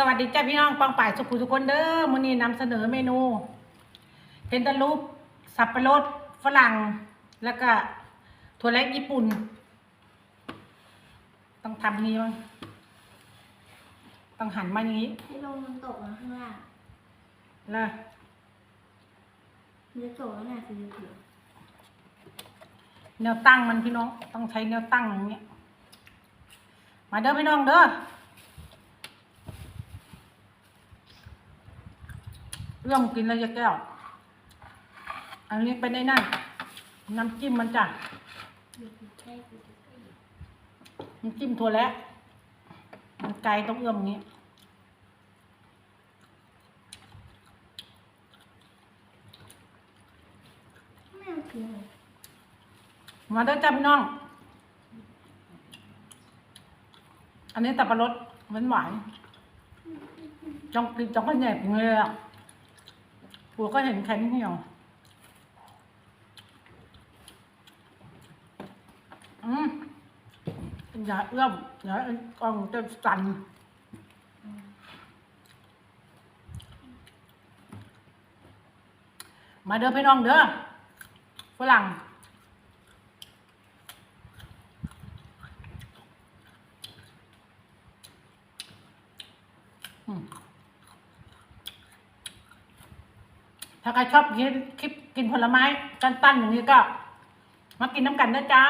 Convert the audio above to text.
สวัสดีจ้าพี่น้องปองป่ายสุขุทุกคนเด้อมื้อนี้นำเสนอเมนูเพนตาลูปสับปะรดฝรั่ง แล้วก็ถั่วเล็กญี่ปุ่น ต้องทำนี้มั้งต้องหันมาอย่างนี้ให้ลมมันตกมาข้างล่างแล้วมันจะตกแล้วน่ะสีเหลืองแนวตั้งมันพี่น้องต้องใช้แนวตั้งอย่างเงี้ยมาเด้อพี่น้องเด้อ เรื่องกินแล้วจะแก้ว อันนี้เป็นไอ้นั่นน้ำจิ้มมันจ้ะน้ำจิ้มถั่วแล้วมันไกลต้องเอื้อมอย่างนี้มาเขียวยมาเด้จ้าพี่น้อง อันนี้ตับปะรดหวานหวานจ้องกินจ้องก็แหนบเลยอะ ผัวก็เห็นแข็งเหี่ยว อืมอย่าเอื้อมอย่าให้กล้องจะสั่นมาเด้อพี่น้องเด้อฝรั่งอืม ถ้าใครชอบกินคลิปกินผลไม้กันตั้นอย่างนี้ก็ มากินน้ำกันนะจ้า